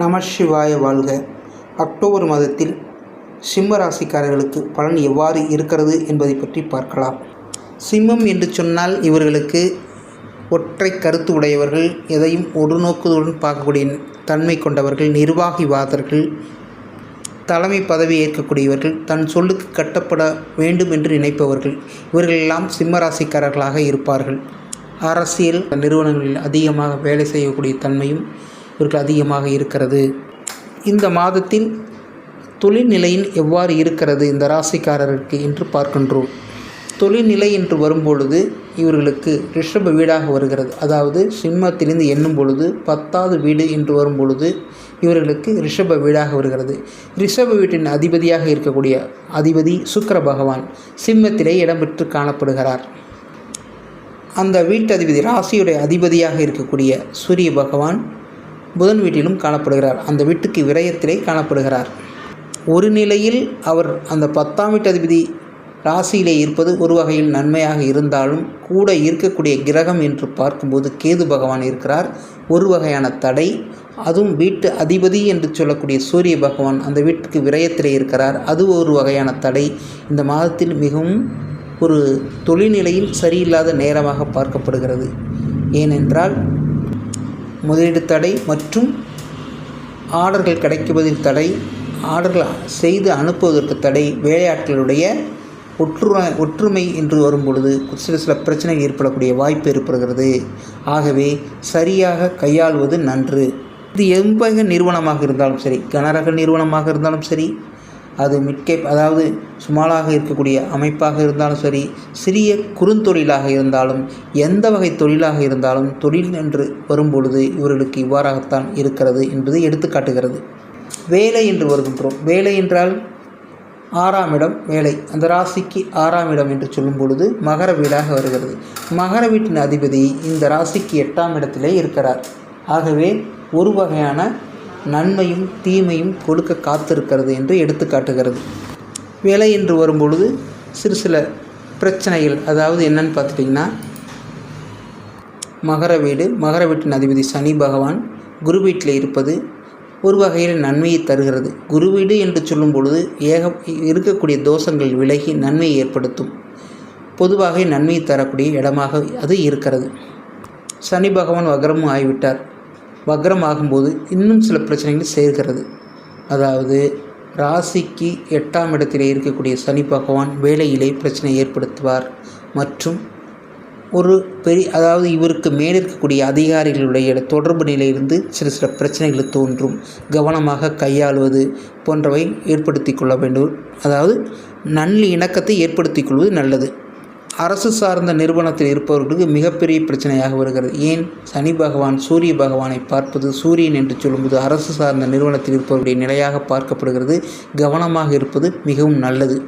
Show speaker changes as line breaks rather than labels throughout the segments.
நமசிவாய வாழ்க. அக்டோபர் மாதத்தில் சிம்ம ராசிக்காரர்களுக்கு பலன் எவ்வாறு இருக்கிறது என்பதை பற்றி பார்க்கலாம். சிம்மம் என்று சொன்னால் இவர்களுக்கு ஒற்றை கருத்து உடையவர்கள் எதையும் ஒரு நோக்குடன் பார்க்கக்கூடிய தன்மை கொண்டவர்கள் நிர்வாகிவாதர்கள் தலைமை பதவி ஏற்கக்கூடியவர்கள் தன் சொல்லுக்கு கட்டப்பட வேண்டும் என்று நினைப்பவர்கள். இவர்களெல்லாம் சிம்ம ராசிக்காரர்களாக இருப்பார்கள். அரசியல் நிறுவனங்களில் அதிகமாக வேலை செய்யக்கூடிய தன்மையும் இவர்கள் அதிகமாக இருக்கிறது. இந்த மாதத்தில் தொழில்நிலையின் எவ்வாறு இருக்கிறது இந்த ராசிக்காரருக்கு என்று பார்க்கின்றோம். தொழில்நிலை என்று வரும்பொழுது இவர்களுக்கு ரிஷப வீடாக வருகிறது. அதாவது சிம்மத்திலிருந்து எண்ணும் பொழுது பத்தாவது வீடு என்று வரும் பொழுது இவர்களுக்கு ரிஷப வீடாக வருகிறது. ரிஷப வீட்டின் அதிபதியாக இருக்கக்கூடிய அதிபதி சுக்கிர பகவான் சிம்மத்திலே இடம்பெற்று காணப்படுகிறார். அந்த வீட்டதிபதி ராசியுடைய அதிபதியாக இருக்கக்கூடிய சூரிய பகவான் புதன் வீட்டிலும் காணப்படுகிறார். அந்த வீட்டுக்கு விரயத்திலே காணப்படுகிறார். ஒரு நிலையில் அவர் அந்த பத்தாம் வீட்டு அதிபதி ராசியிலே இருப்பது ஒரு வகையில் நன்மையாக இருந்தாலும் கூட இருக்கக்கூடிய கிரகம் என்று பார்க்கும்போது கேது பகவான் இருக்கிறார். ஒரு வகையான தடை அதுவும் வீட்டு அதிபதி என்று சொல்லக்கூடிய சூரிய பகவான் அந்த வீட்டுக்கு விரயத்திலே இருக்கிறார். அது ஒரு வகையான தடை. இந்த மாதத்தில் மிகவும் ஒரு தொழில்நிலையில் சரியில்லாத நேரமாக பார்க்கப்படுகிறது. ஏனென்றால் முதலீடு தடை மற்றும் ஆர்டர்கள் கிடைக்குவதில் தடை ஆர்டர்கள் செய்து அனுப்புவதற்கு தடை வேலையாட்களுடைய ஒற்றுமை ஒற்றுமை என்று வரும் பொழுது சில சில பிரச்சனை ஏற்படக்கூடிய வாய்ப்பு ஏற்படுகிறது. ஆகவே சரியாக கையாள்வது நன்று. இது எவ்வகை நிறுவனமாக இருந்தாலும் சரி கனரக நிறுவனமாக இருந்தாலும் சரி அது மிட்கேப் அதாவது சுமாலாக இருக்கக்கூடிய அமைப்பாக இருந்தாலும் சரி சிறிய குறுந்தொழிலாக இருந்தாலும் எந்த வகை தொழிலாக இருந்தாலும் தொழில் என்று வரும்பொழுது இவர்களுக்கு இவ்வாறாகத்தான் இருக்கிறது என்பது எடுத்துக்காட்டுகிறது வேலை என்று வருகின்றோம். வேலை என்றால் ஆறாம் இடம் வேலை. அந்த ராசிக்கு ஆறாம் இடம் என்று சொல்லும் பொழுது மகர வீடாக வருகிறது. மகர வீட்டின் அதிபதி இந்த ராசிக்கு எட்டாம் இடத்திலே இருக்கிறார். ஆகவே ஒரு வகையான நன்மையும் தீமையும் கொடுக்க காத்திருக்கிறது என்று எடுத்துக்காட்டுகிறது வேலை என்று வரும்பொழுது சிறு சில பிரச்சனைகள் அதாவது என்னன்னு பார்த்துட்டிங்கன்னா மகர வீடு மகர வீட்டின் அதிபதி சனி பகவான் குரு வீட்டில் இருப்பது ஒரு வகையில் நன்மையை தருகிறது. குரு வீடு என்று சொல்லும் பொழுது ஏக இருக்கக்கூடிய தோஷங்கள் விலகி நன்மையை ஏற்படுத்தும். பொதுவாக நன்மையை தரக்கூடிய இடமாக அது இருக்கிறது. சனி பகவான் வக்ரமும் ஆகிவிட்டார். வக்ரம் ஆகும்போது இன்னும் சில பிரச்சனைகள் சேர்கிறது. அதாவது ராசிக்கு எட்டாம் இடத்திலே இருக்கக்கூடிய சனி பகவான் வேலையிலே பிரச்சனை ஏற்படுத்துவார். மற்றும் ஒரு பெரிய அதாவது இவருக்கு மேலே இருக்கக்கூடிய அதிகாரிகளுடைய தொடர்பு நிலையிலிருந்து சில சில பிரச்சனைகள் தோன்றும். கவனமாக கையாளுவது போன்றவை ஏற்படுத்தி கொள்ள வேண்டும். அதாவது நல்ல இணக்கத்தை ஏற்படுத்தி கொள்வது நல்லது. அரசு சார்ந்த நிறுவனத்தில் இருப்பவர்களுக்கு மிகப்பெரிய பிரச்சனையாக வருகிறது. ஏன்? சனி பகவான் சூரிய பகவானை பார்ப்பது சூரியன் என்று சொல்லும்போது அரசு சார்ந்த நிறுவனத்தில் இருப்பவர்களுடைய நிலையாக பார்க்கப்படுகிறது. கவனமாக இருப்பது மிகவும் நல்லது.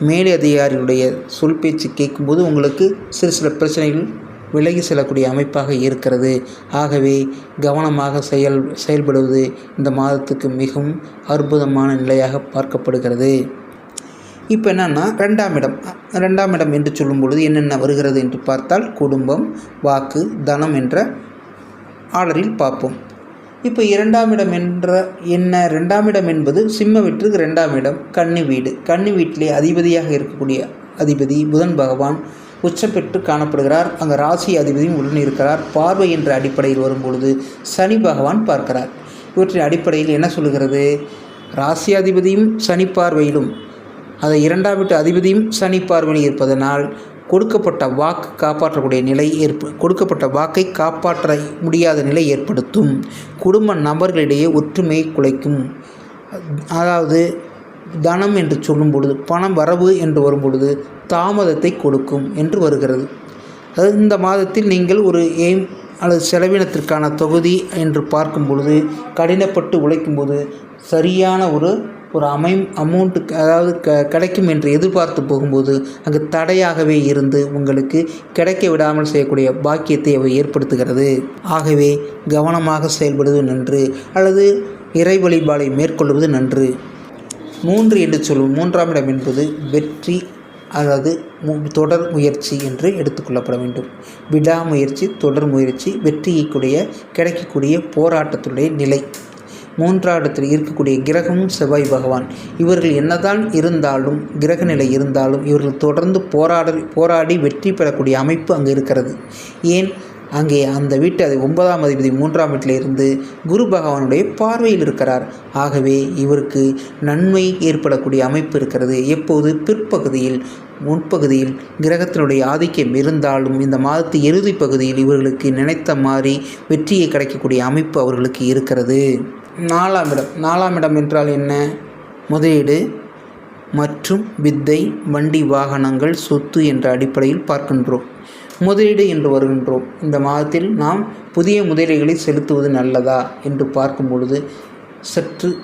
மேலே அதிகாரிகளுடைய சொல் பேச்சு கேட்கும்போது உங்களுக்கு சிறு சில பிரச்சனைகள் விலகி செல்லக்கூடிய அமைப்பாக இருக்கிறது. ஆகவே கவனமாக செயல் செயல்படுவது இந்த மாதத்துக்கு மிகவும் அற்புதமான நிலையாக பார்க்கப்படுகிறது. இப்போ என்னென்னா ரெண்டாம் இடம் ரெண்டாம் இடம் என்று சொல்லும் பொழுது என்னென்ன வருகிறது என்று பார்த்தால் குடும்பம் வாக்கு தனம் என்ற ஆர்டரில் பார்ப்போம். இப்போ இரண்டாம் இடம் என்ற என்ன ரெண்டாம் இடம் என்பது சிம்ம வீட்டிற்கு ரெண்டாம் இடம் கன்னி வீடு. கன்னி வீட்டிலே அதிபதியாக இருக்கக்கூடிய அதிபதி புதன் பகவான் உச்சம் பெற்று காணப்படுகிறார். அங்கே ராசி அதிபதியும் உடன் இருக்கிறார். பார்வை என்ற அடிப்படையில் வரும்பொழுது சனி பகவான் பார்க்கிறார். இவற்றின் அடிப்படையில் என்ன சொல்கிறது? ராசியாதிபதியும் சனி பார்வையிலும் அதை இரண்டாம் வீட்டு அதிபதியும் சனி பார்வையில் இருப்பதனால் கொடுக்கப்பட்ட வாக்கு காப்பாற்றக்கூடிய நிலை ஏற்ப கொடுக்கப்பட்ட வாக்கை காப்பாற்ற முடியாத நிலை ஏற்படுத்தும். குடும்ப நபர்களிடையே ஒற்றுமையை குலைக்கும். அதாவது தனம் என்று சொல்லும் பொழுது பணம் வரவு என்று வரும் பொழுது தாமதத்தை கொடுக்கும் என்று வருகிறது. அதாவது இந்த மாதத்தில் நீங்கள் ஒரு எய்ம் அல்லது செலவினத்திற்கான தொகுதி என்று பார்க்கும் பொழுது கடினப்பட்டு உழைக்கும்போது சரியான ஒரு ஒரு அமை அமௌண்ட்டுக்கு அதாவது க கிடைக்கும் என்று எதிர்பார்த்து போகும்போது அங்கு தடையாகவே இருந்து உங்களுக்கு கிடைக்க விடாமல் செய்யக்கூடிய பாக்கியத்தை அவை ஏற்படுத்துகிறது. ஆகவே கவனமாக செயல்படுவது நன்று அல்லது இறை வழிபாடை மேற்கொள்வது நன்று. மூன்று என்று சொல்லும் மூன்றாம் இடம் என்பது வெற்றி அதாவது தொடர் முயற்சி என்று எடுத்துக்கொள்ளப்பட வேண்டும். விடாமுயற்சி தொடர் முயற்சி வெற்றியைக்கூடிய கிடைக்கக்கூடிய போராட்டத்துடைய நிலை. மூன்றாடத்தில் இருக்கக்கூடிய கிரகமும் செவ்வாய் பகவான். இவர்கள் என்னதான் இருந்தாலும் கிரக நிலை இருந்தாலும் இவர்கள் தொடர்ந்து போராட போராடி வெற்றி பெறக்கூடிய அமைப்பு அங்கே இருக்கிறது. ஏன்? அங்கே அந்த வீட்டு அது ஒன்பதாம் அதிபதி மூன்றாம் வீட்டிலிருந்து குரு பகவானுடைய பார்வையில் இருக்கிறார். ஆகவே இவருக்கு நன்மை ஏற்படக்கூடிய அமைப்பு இருக்கிறது. எப்போது? பிற்பகுதியில் முன்பகுதியில் கிரகத்தினுடைய ஆதிக்கம் இருந்தாலும் இந்த மாதத்து இறுதி பகுதியில் இவர்களுக்கு நினைத்த மாதிரி வெற்றியை கிடைக்கக்கூடிய அமைப்பு அவர்களுக்கு இருக்கிறது. நாலாம் இடம். நாலாம் இடம் என்றால் என்ன? முதலீடு மற்றும் வித்தை வண்டி வாகனங்கள் சொத்து என்ற அடிப்படையில் பார்க்கின்றோம். முதலீடு என்று வருகின்றோம். இந்த மாதத்தில் நாம் புதிய முதலீடுகளை செலுத்துவது நல்லதா என்று பார்க்கும் பொழுது சற்று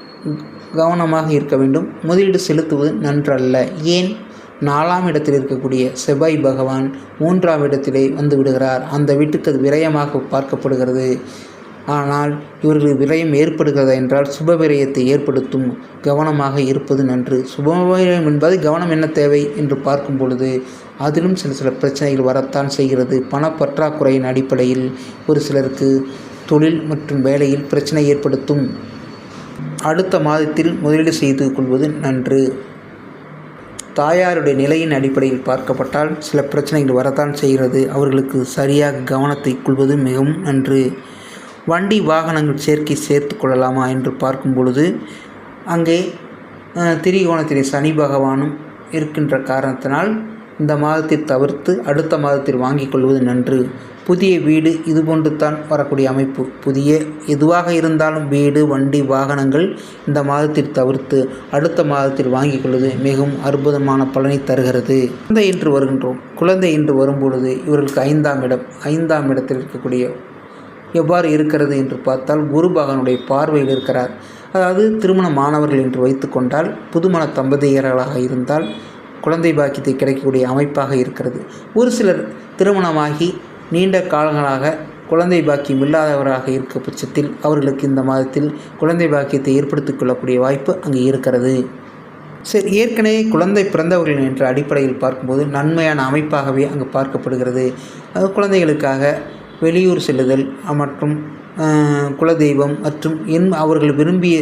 கவனமாக இருக்க வேண்டும். முதலீடு செலுத்துவது நன்றல்ல. ஏன்? நாலாம் இடத்தில் இருக்கக்கூடிய செவ்வாய் பகவான் மூன்றாம் இடத்திலே வந்து விடுகிறார். அந்த வீட்டுக்கு அது விரயமாக பார்க்கப்படுகிறது. ஆனால் இவர்கள் விரயம் ஏற்படுகிறதா என்றால் சுப விரயத்தை ஏற்படுத்தும் கவனமாக இருப்பது நன்று. சுபவிரயம் என்பது கவனம் என்ன தேவை என்று பார்க்கும் பொழுது அதிலும் சில சில பிரச்சனைகள் வரத்தான் செய்கிறது. பணப்பற்றாக்குறையின் அடிப்படையில் ஒரு சிலருக்கு தொழில் மற்றும் வேலையில் பிரச்சனை ஏற்படுத்தும். அடுத்த மாதத்தில் முதலீடு செய்து கொள்வது நன்று. தாயாருடைய நிலையின் அடிப்படையில் பார்க்கப்பட்டால் சில பிரச்சனைகள் வரத்தான் செய்கிறது. அவர்களுக்கு சரியாக கவனத்தை கொள்வது மிகவும் நன்று. வண்டி வாகனங்கள் சேர்க்கை சேர்த்து கொள்ளலாமா என்று பார்க்கும் பொழுது அங்கே திரிகோணத்திலே சனி பகவானும் இருக்கின்ற காரணத்தினால் இந்த மாதத்தை தவிர்த்து அடுத்த மாதத்தில் வாங்கிக் கொள்வது நன்று. புதிய வீடு இதுபோன்று தான் வரக்கூடிய அமைப்பு. புதிய எதுவாக இருந்தாலும் வீடு வண்டி வாகனங்கள் இந்த மாதத்தில் தவிர்த்து அடுத்த மாதத்தில் வாங்கிக் கொள்வது மிகவும் அற்புதமான பலனை தருகிறது. குழந்தை என்று வருகின்றோம். குழந்தை என்று வரும்பொழுது இவர்களுக்கு ஐந்தாம் இடம் ஐந்தாம் இடத்தில் இருக்கக்கூடிய எவ்வாறு இருக்கிறது என்று பார்த்தால் குரு பகவானுடைய பார்வையில் இருக்கிறார். அதாவது திருமண மாணவர்கள் என்று வைத்துக்கொண்டால் புதுமண தம்பதியர்களாக இருந்தால் குழந்தை பாக்கியத்தை கிடைக்கக்கூடிய அமைப்பாக இருக்கிறது. ஒரு சிலர் திருமணமாகி நீண்ட காலங்களாக குழந்தை பாக்கியம் இல்லாதவராக இருக்க பட்சத்தில் அவர்களுக்கு இந்த மாதத்தில் குழந்தை பாக்கியத்தை ஏற்படுத்திக் கொள்ளக்கூடிய வாய்ப்பு அங்கே இருக்கிறது. சரி ஏற்கனவே குழந்தை பிறந்தவர்கள் என்ற அடிப்படையில் பார்க்கும்போது நன்மையான அமைப்பாகவே அங்கு பார்க்கப்படுகிறது. குழந்தைகளுக்காக வெளியூர் செல்லுதல் மற்றும் குலதெய்வம் மற்றும் என் அவர்கள் விரும்பிய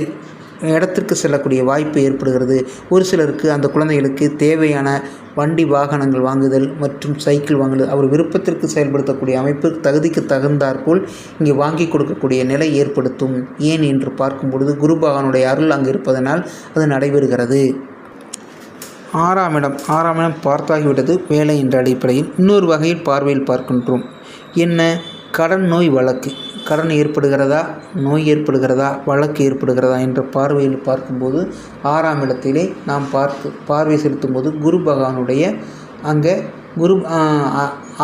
இடத்திற்கு செல்லக்கூடிய வாய்ப்பு ஏற்படுகிறது. ஒரு சிலருக்கு அந்த குழந்தைகளுக்கு தேவையான வண்டி வாகனங்கள் வாங்குதல் மற்றும் சைக்கிள் வாங்குதல் அவர் விருப்பத்திற்கு செயல்படுத்தக்கூடிய அமைப்பு தகுதிக்கு தகுந்தாற்போல் இங்கே வாங்கி கொடுக்கக்கூடிய நிலை ஏற்படுத்தும். ஏன் என்று பார்க்கும் பொழுது குரு பகவானுடைய அருள் அங்கு இருப்பதனால் அது நடைபெறுகிறது. ஆறாம் இடம் ஆறாம் இடம் பார்த்தாகிவிட்டது வேலை என்ற அடிப்படையில். இன்னொரு வகையில் பார்வையில் பார்க்கின்றோம். என்ன? கடன் நோய் வழக்கு. கடன் ஏற்படுகிறதா? நோய் ஏற்படுகிறதா? வழக்கு ஏற்படுகிறதா? என்ற பார்வையில் பார்க்கும்போது ஆறாம் இடத்திலே நாம் பார்த்து பார்வை செலுத்தும் போது குரு பகவானுடைய அங்கே குரு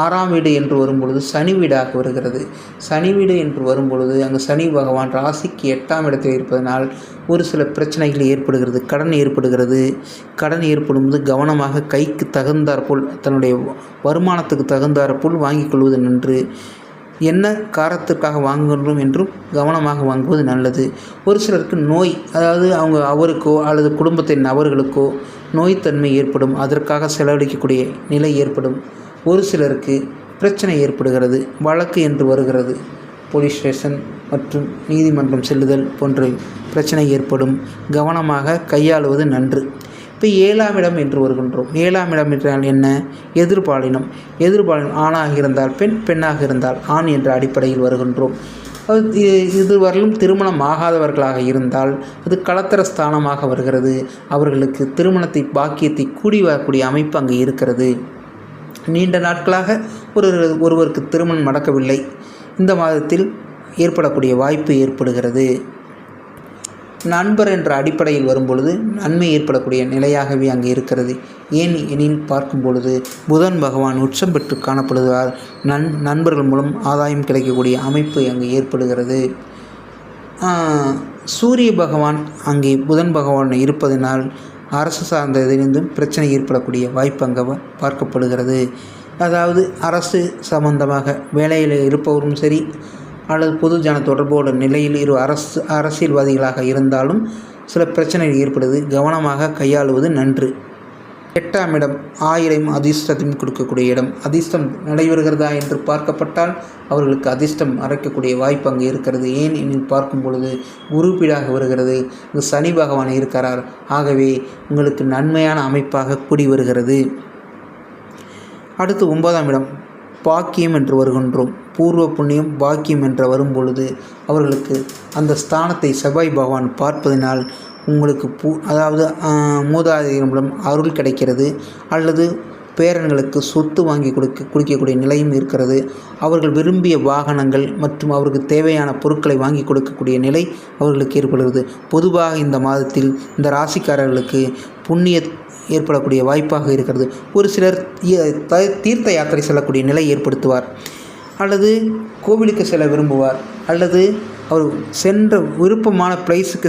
ஆறாம் வீடு என்று வரும்பொழுது சனி வீடாக வருகிறது. சனி வீடு என்று வரும்பொழுது அங்கு சனி பகவான் ராசிக்கு எட்டாம் இடத்தில் இருப்பதனால் ஒரு சில பிரச்சனைகள் ஏற்படுகிறது கடன் ஏற்படுகிறது. கடன் ஏற்படும்போது கவனமாக கைக்கு தகுந்தாற்போல் தன்னுடைய வருமானத்துக்கு தகுந்தாற்போல் வாங்கிக் கொள்வது நன்று. என்ன காரத்திற்காக வாங்கணும் என்றும் கவனமாக வாங்குவது நல்லது. ஒரு சிலருக்கு நோய் அதாவது அவங்க அவருக்கோ அல்லது குடும்பத்தின் நபர்களுக்கோ நோய்த்தன்மை ஏற்படும். அதற்காக செலவழிக்கக்கூடிய நிலை ஏற்படும். ஒரு சிலருக்கு பிரச்சனை ஏற்படுகிறது. வழக்கு என்று வருகிறது. போலீஸ் ஸ்டேஷன் மற்றும் நீதிமன்றம் செல்லுதல் போன்ற பிரச்சனை ஏற்படும். கவனமாக கையாளுவது நன்று. இப்போ ஏழாம் இடம் என்று வருகின்றோம். ஏழாம் இடம் என்றால் என்ன? எதிர்பாலினம். எதிர்பாலினம் ஆணாக இருந்தால் பெண் பெண்ணாக இருந்தால் ஆண் என்ற அடிப்படையில் வருகின்றோம். இதுவரையிலும் திருமணம் ஆகாதவர்களாக இருந்தால் அது கலத்தர ஸ்தானமாக வருகிறது. அவர்களுக்கு திருமணத்தை பாக்கியத்தை கூடி வரக்கூடிய அமைப்பு அங்கே இருக்கிறது. நீண்ட நாட்களாக ஒரு ஒருவருக்கு திருமணம் நடக்கவில்லை. இந்த மாதத்தில் ஏற்படக்கூடிய வாய்ப்பு ஏற்படுகிறது. நண்பர் என்ற அடிப்படையில் வரும்பொழுது நன்மை ஏற்படக்கூடிய நிலையாகவே அங்கே இருக்கிறது. ஏன் எனில் பார்க்கும் பொழுது புதன் பகவான் உச்சம் பெற்று காணப்படுவதால் நன் நண்பர்கள் மூலம் ஆதாயம் கிடைக்கக்கூடிய அமைப்பு அங்கே ஏற்படுகிறது. சூரிய பகவான் அங்கே புதன் பகவான் இருப்பதனால் அரசு சார்ந்த இதிலிருந்தும் பிரச்சனை ஏற்படக்கூடிய வாய்ப்பு அங்கே பார்க்கப்படுகிறது. அதாவது அரசு சம்பந்தமாக வேலையில் இருப்பவரும் சரி அல்லது பொதுஜன தொடர்போட நிலையில் இரு அரசு அரசியல்வாதிகளாக இருந்தாலும் சில பிரச்சனைகள் ஏற்படுது கவனமாக கையாளுவது நன்று. எட்டாம் இடம் ஆயிரம் அதிர்ஷ்டத்தையும் கொடுக்கக்கூடிய இடம். அதிர்ஷ்டம் நடைபெறுகிறதா என்று பார்க்கப்பட்டால் அவர்களுக்கு அதிர்ஷ்டம் அரைக்கக்கூடிய வாய்ப்பு அங்கே இருக்கிறது. ஏன் என்று பார்க்கும் பொழுது குருப்பீடாக வருகிறது. இங்கு சனி பகவான் இருக்கிறார். ஆகவே உங்களுக்கு நன்மையான அமைப்பாக கூடி வருகிறது. அடுத்து ஒன்பதாம் இடம் பாக்கியம் என்று வருகின்றோம். பூர்வ புண்ணியம் பாக்கியம் என்று வரும் பொழுது அவர்களுக்கு அந்த ஸ்தானத்தை செவ்வாய் பகவான் பார்ப்பதினால் உங்களுக்கு பூ அதாவது ஆஹ், அருள் கிடைக்கிறது. அல்லது பேரன்களுக்கு சொத்து வாங்கி கொடுக்க குடிக்கக்கூடிய நிலையும் இருக்கிறது. அவர்கள் விரும்பிய வாகனங்கள் மற்றும் அவருக்கு தேவையான பொருட்களை வாங்கி கொடுக்கக்கூடிய நிலை அவர்களுக்கு ஏற்படுகிறது. பொதுவாக இந்த மாதத்தில் இந்த ராசிக்காரர்களுக்கு புண்ணிய ஏற்படக்கூடிய வாய்ப்பாக இருக்கிறது. ஒரு சிலர் த- தீர்த்த யாத்திரை செல்லக்கூடிய நிலை ஏற்படுத்துவார். அல்லது கோவிலுக்கு செல்ல விரும்புவார். அல்லது அவர் சென்ற விருப்பமான பிளேஸுக்கு